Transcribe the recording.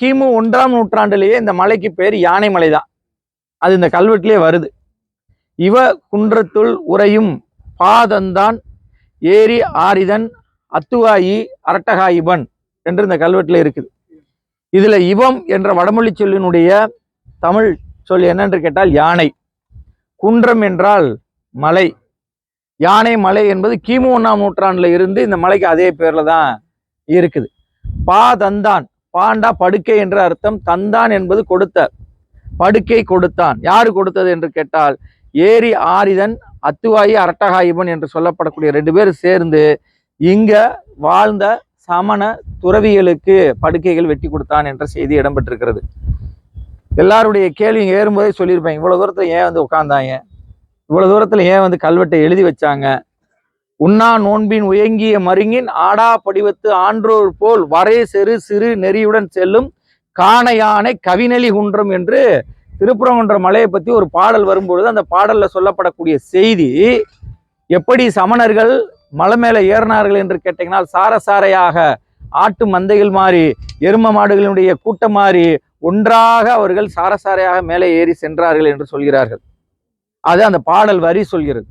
கிமு ஒன்றாம் நூற்றாண்டுலேயே இந்த மலைக்கு பேர் யானை மலை தான் அது இந்த கல்வெட்டிலே வருது. இவ குன்றத்துள் உறையும் பாதந்தான் ஏரி ஆரிதன் அத்துவாயி அரட்டகாயிபன் என்று இந்த கல்வெட்டில் இருக்குது. இதில் இவம் என்ற வடமொழி சொல்லினுடைய தமிழ் சொல் என்னென்று கேட்டால் யானை. குன்றம் என்றால் மலை. யானை மலை என்பது கிமு ஒன்றாம் நூற்றாண்டில் இருந்து இந்த மலைக்கு அதே பேரில் தான் இருக்குது. பாதந்தான். பாண்டா படுக்கை என்ற அர்த்தம் தந்தான் என்பது கொடுத்த படுக்கை கொடுத்தான். யாரு கொடுத்தது என்று கேட்டால் ஏரி ஆரிதன் அத்துவாயி அரட்டகாயிபன் என்று சொல்லப்படக்கூடிய ரெண்டு பேர் சேர்ந்து இங்க வாழ்ந்த சமண துறவிகளுக்கு படுக்கைகள் வெட்டி கொடுத்தான் என்ற செய்தி இடம்பெற்றிருக்கிறது. எல்லாருடைய கேள்வி ஏறும்போதே சொல்லியிருப்பேன் இவ்வளவு தூரத்துல ஏன் வந்து உட்காந்தாங்க இவ்வளவு தூரத்துல ஏன் வந்து கல்வெட்டை எழுதி வச்சாங்க? உண்ணா நோன்பின் உயங்கிய மருங்கின் ஆடா படிவத்து ஆன்றோர் போல் வரை செரு சிறு நெறியுடன் செல்லும் காண யானை கவினலி குன்றம் என்று திருப்புறங்குன்ற மலையை பற்றி ஒரு பாடல் வரும்பொழுது அந்த பாடலில் சொல்லப்படக்கூடிய செய்தி எப்படி சமணர்கள் மலை மேலே ஏறினார்கள் என்று கேட்டீங்கன்னா சாரசாரையாக ஆட்டு மந்தைகள் மாறி எரும மாடுகளினுடைய கூட்டம் மாறி ஒன்றாக அவர்கள் சாரசாரையாக மேலே ஏறி சென்றார்கள் என்று சொல்கிறார்கள். அது அந்த பாடல் வரி சொல்கிறது.